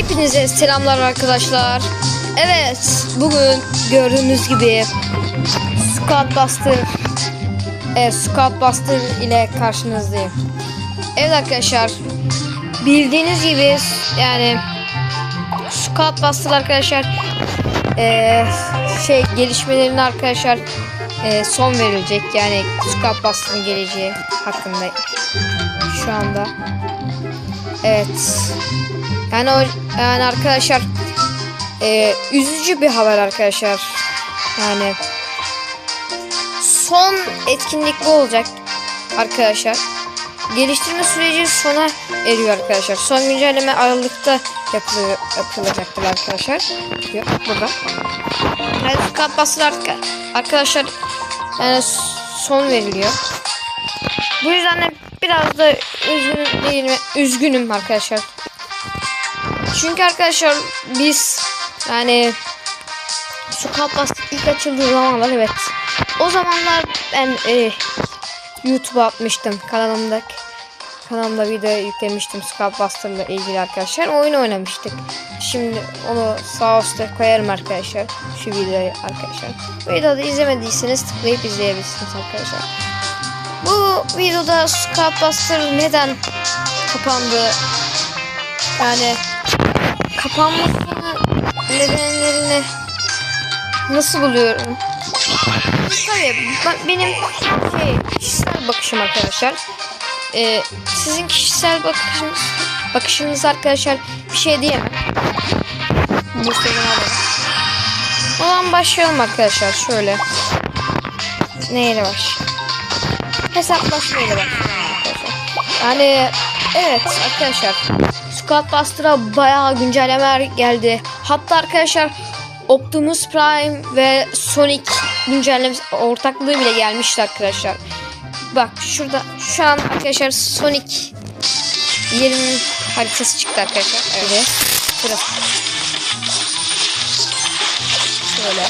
Hepinize selamlar arkadaşlar. Evet, bugün gördüğünüz gibi Squad Buster Evet, Squad Buster ile karşınızdayım. Evet arkadaşlar, bildiğiniz gibi yani Squad Buster arkadaşlar eee, şey gelişmelerine arkadaşlar eee, son verilecek. Yani Squad Buster'ın geleceği hakkında şu anda. Evet. Yani o yani arkadaşlar e, üzücü bir haber arkadaşlar. Yani son etkinlik bu olacak arkadaşlar. Geliştirme süreci sona eriyor arkadaşlar. Son güncelleme Aralık'ta yapılıyor, yapılacaktır arkadaşlar. Yok burada. Yani Buster arka- arkadaşlar yani son veriliyor. Bu yüzden de biraz da üzgün değilim, üzgünüm arkadaşlar. Çünkü arkadaşlar biz yani Sokak Bastık ilk açıldığı zamanlar evet. O zamanlar ben e, YouTube'a atmıştım kanalımda. Kanalımda video yüklemiştim Scout Buster'la ilgili arkadaşlar. Oyun oynamıştık. Şimdi onu sağ üstte koyarım arkadaşlar. Şu videoyu arkadaşlar. Videoda izlemediyseniz tıklayıp izleyebilirsiniz arkadaşlar. Bu videoda Scout Buster neden kapandı? Yani kapanmasını nedenlerini nasıl buluyorum? Tabii ben- benim şey kişisel bakışım arkadaşlar. Ee, sizin kişisel bakışınız, bakışınız arkadaşlar bir şey diyemem. Bu. O başlayalım arkadaşlar şöyle. Neyle baş? Hesaplaşmayla başlayalım arkadaşlar. Yani evet arkadaşlar Squad Buster'a bayağı güncellemeler geldi. Hatta arkadaşlar Optimus Prime ve Sonic güncellemesi ortaklığı bile gelmişti arkadaşlar. Bak şurada şu an arkadaşlar Sonic yerinin haritası çıktı arkadaşlar. Evet. Burası. Şöyle.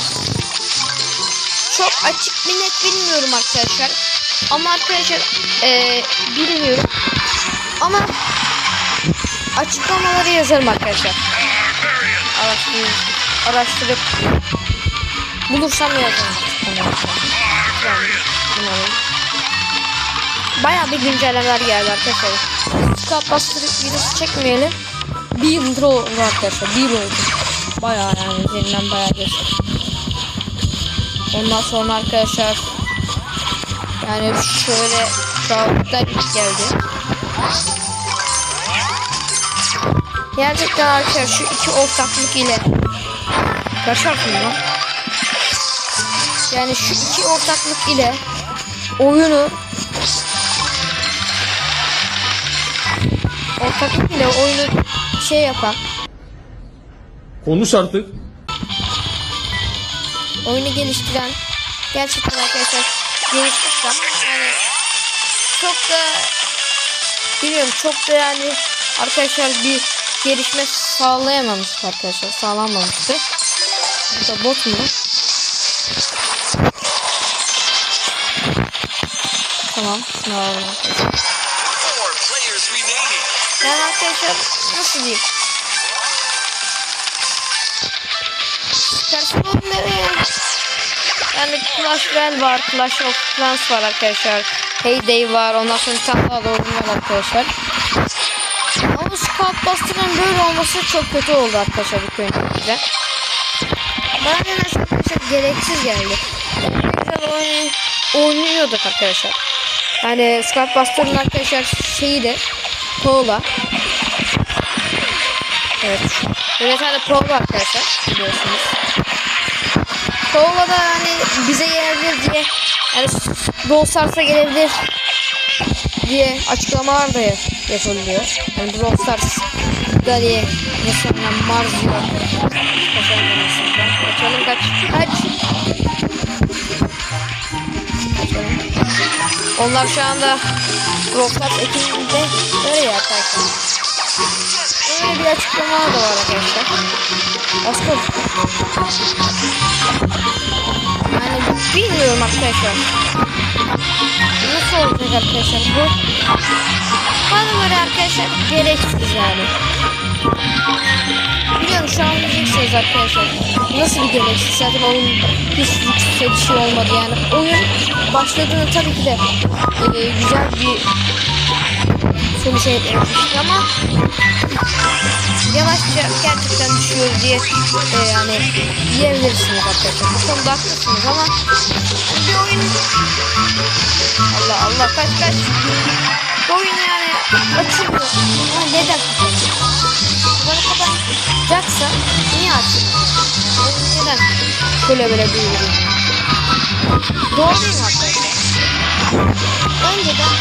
Çok açık bir net bilmiyorum arkadaşlar. Ama arkadaşlar eee, bilmiyorum. Ama açıklamaları yazarım arkadaşlar. Araştırıp, araştırıp bulursam yazarım. Yani, bilmiyorum. Bayağı bir güncellemeler geldi arkadaşlar. Scout Buster videosu çekmeyelim. Bir yıldır oldu arkadaşlar. Bir yıl oldu. Bayağı yani üzerinden bayağı geçti. Ondan sonra arkadaşlar yani şöyle Crowd'da geldi. Gerçekten arkadaşlar şu iki ortaklık ile kaç harfim lan? Yani şu iki ortaklık ile oyunu ortaklık ile oyunu şey yapan Konuş artık. oyunu geliştiren gerçekten arkadaşlar geliştirsen yani çok da biliyorum çok da yani arkadaşlar bir gelişme sağlayamamıştı arkadaşlar sağlanmamıştı. Bu da bot mu? Tamam şunu alalım arkadaşlar. Yani arkadaşlar nasıl diyeyim? Personelleri yani Clash Royale var, Clash of Clans var arkadaşlar. Heyday var, ondan sonra bir tane daha da oyun arkadaşlar. Ama Scout Buster'ın böyle olması çok kötü oldu arkadaşlar bu köyünde. Bana nedense arkadaşlar gereksiz geldi. Güzel oyun, oynuyorduk arkadaşlar. Yani Scout Buster'ın arkadaşlar şeyi de Paula. Evet. Böyle tane Paula arkadaşlar biliyorsunuz. Paula da hani bize gelebilir diye yani Brawl Stars'a gelebilir diye açıklamalar da yapılıyor. Yani Brawl Stars Gali mesela Marzio Kaçalım kaç. Kaç. Onlar şu anda Stars ekibinde böyle ya arkadaşlar. Böyle bir açıklama da var arkadaşlar. Asker. Yani bilmiyorum arkadaşlar. Nasıl olacak arkadaşlar bu? Bana göre arkadaşlar gereksiz yani. Göreceğiz arkadaşlar. Nasıl bir galaksi? Zaten oyun hiç yükselişi olmadı yani. Oyun başladığında tabii ki de e, güzel bir sonuç elde etmiştik ama yavaşça gerçekten düşüyor diye e, yani diyebilirsiniz arkadaşlar. Bu konuda haklısınız ama bir oyun Allah Allah kaç kaç bu oyun yani açılmıyor. Neden böyle böyle büyüyor? Doğru arkadaşlar? Önceden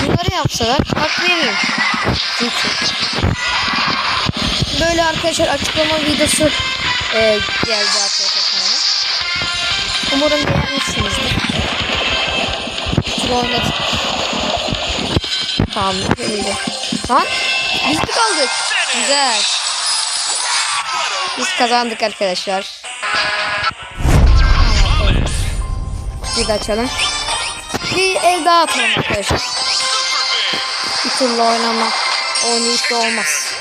bunları yapsalar hak veririm. Böyle arkadaşlar açıklama videosu e, geldi arkadaşlar kanala. Umarım beğenmişsinizdir. Troll net. Tamam. Lan biz mi kaldık? Güzel. Biz kazandık arkadaşlar. Bir de açalım. Bir el daha atalım arkadaşlar. Bir türlü oynama. Oynayıp da olmaz.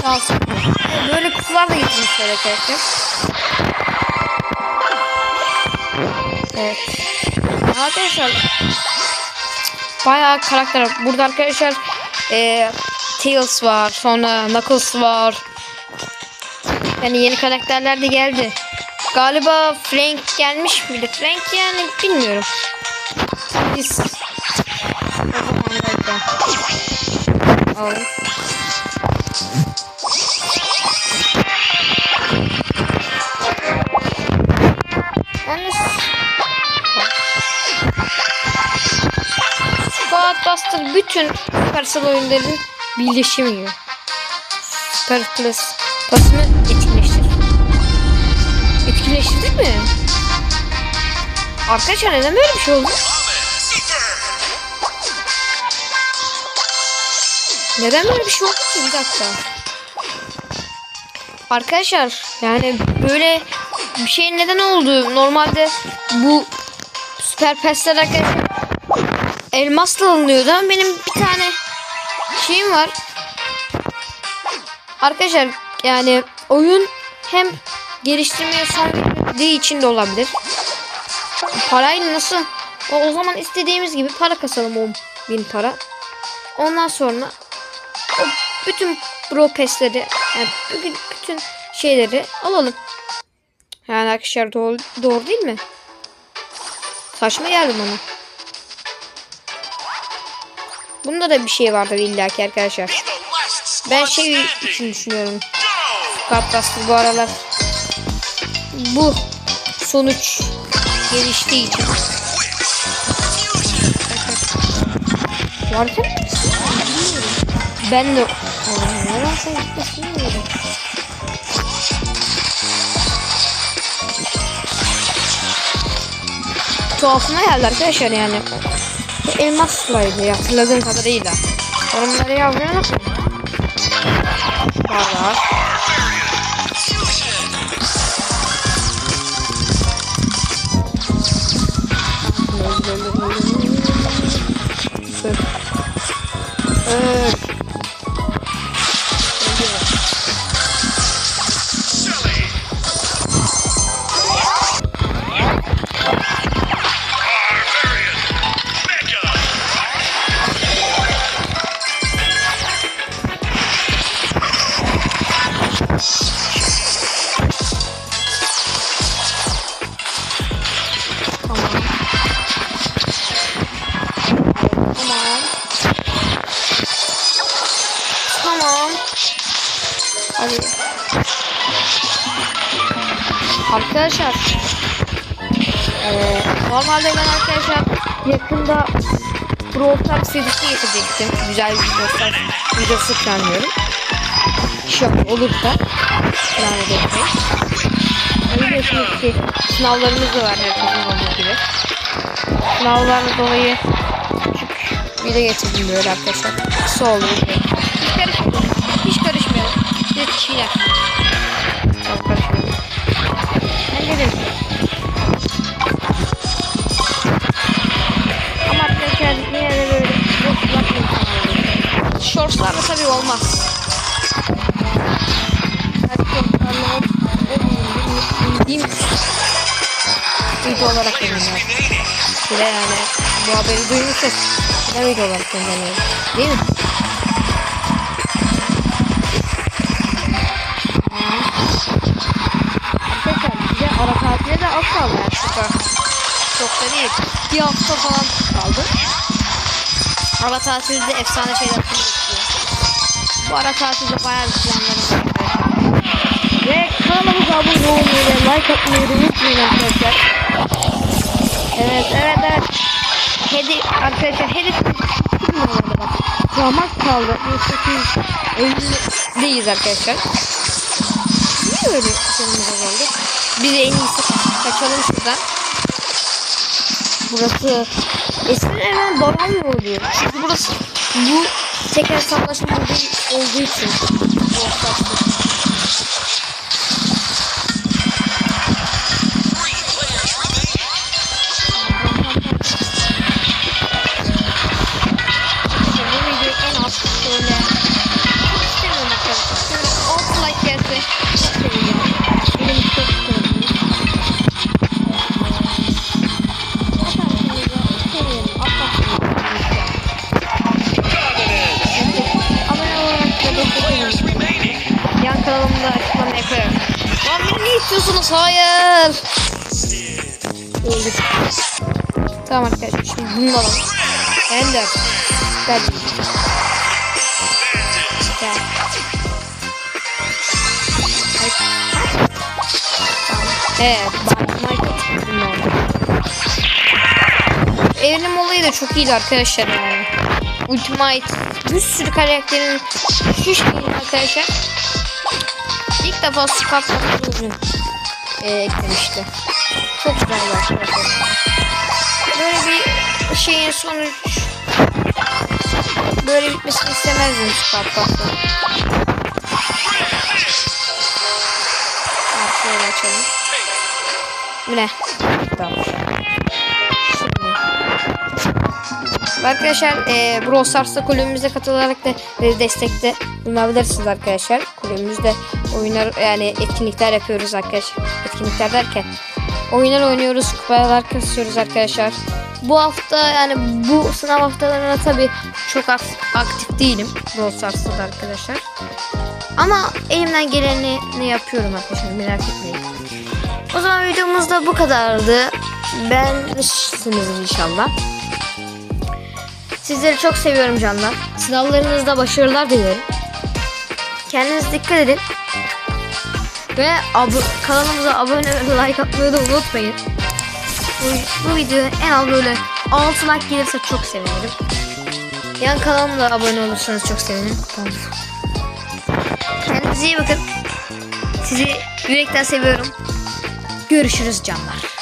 Şans. Böyle kutular da getirmişler arkadaşlar. Evet. Arkadaşlar bayağı karakter. Burada arkadaşlar e, Tails var. Sonra Knuckles var. Yani yeni karakterler de geldi. Galiba Frank gelmiş miydi? Frank yani bilmiyorum. Biz o. Yalnız Squadbuster bütün Supercell oyunların birleşimi gibi. Super Plus pasını etkileştir. Etkileştirdik mi? Arkadaşlar neden böyle bir şey oldu? Neden böyle bir şey oldu ki? Bir dakika. Arkadaşlar yani böyle bir şey neden oldu? Normalde bu süper pesler arkadaşlar elmasla alınıyordu ama benim bir tane şeyim var. Arkadaşlar yani oyun hem geliştirmeye son verdiği için de olabilir. Parayla nasıl? O, o zaman istediğimiz gibi para kasalım 10 bin para. Ondan sonra o bütün pro pesleri yani bütün, şeyleri alalım. Yani arkadaşlar doğru, doğru değil mi? Saçma geldi bana. Bunda da bir şey vardır illaki arkadaşlar. Ben şey için düşünüyorum. Go. Kartbastır bu aralar bu sonuç geliştiği için. Varken ben de bilmiyorum. Tuhafıma geldi arkadaşlar yani. Bu elmaslaydı hatırladığım kadarıyla. Yorumlara yazmayı unutmayın. Var Evet. Hadi. Arkadaşlar. Ee, normalde ben arkadaşlar yakında Brawl Stars serisi getirecektim. Güzel bir Brawl Stars videosu planlıyorum. İnşallah olursa. Yani bekleyin. Biliyorsunuz ki sınavlarımız da var herkesin olduğu gibi. Sınavlarla dolayı küçük video getirdim böyle arkadaşlar. Kısa oldu video. Bir. Çok. Ben dedim. Ama arkadaşlar yine de böyle boş bakmayın. Shortslarla tabii olmaz. Kontrolü bildiğim video olarak gönderiyorum. Bir de yani bu haberi duymuşuz. Bir de video olarak gönderiyorum. Değil mi? Çok da değil. Bir hafta falan kaldı. Ara tatilde efsane şeyler bekliyor. Bu ara tatilde bayağı bir planlarım var. Ve kanalımıza abone olmayı ve like atmayı unutmayın arkadaşlar. Evet evet evet. Hedi arkadaşlar bak. Ramak kaldı. 1850'deyiz arkadaşlar. Niye öyle canımız azaldı? Biz en iyisi kaçalım şuradan. Burası eskiden hemen babam mı oluyor? Çünkü burası bu tekrar savaşma olduğu, için. Bu hafta. Öldük. Tamam arkadaşlar şimdi bunu da alalım. Ender. Gel. Gel. Evet. Evrim olayı da çok iyiydi arkadaşlar yani. Ultimate bir sürü karakterin değil arkadaşlar. İlk defa Scott Patron'u e, eklemişti. Çok güzel arkadaşlar. Böyle bir şeyin sonuç böyle bitmesini istemezdim Scott Patron. Şöyle açalım. Ne? Tamam. Şimdi. Arkadaşlar e, Brawl Stars'ta kulübümüze katılarak da e, destekte bulunabilirsiniz arkadaşlar. Kulübümüzde oyunlar yani etkinlikler yapıyoruz arkadaşlar. Etkinlikler derken oyunlar oynuyoruz, kupalar kasıyoruz arkadaşlar. Bu hafta yani bu sınav haftalarına tabi çok ak- aktif değilim Brawl Stars'ta da arkadaşlar. Ama elimden geleni ne yapıyorum arkadaşlar merak etmeyin. O zaman videomuz da bu kadardı. Beğenmişsiniz inşallah. Sizleri çok seviyorum canlar. Sınavlarınızda başarılar dilerim. Kendinize dikkat edin. Ve abo- kanalımıza abone ve like atmayı da unutmayın. Bu, bu videoya en az böyle 6 like gelirse çok sevinirim. Yan kanalıma abone olursanız çok sevinirim. Tamam. Kendinize iyi bakın. Sizi yürekten seviyorum. Görüşürüz canlar.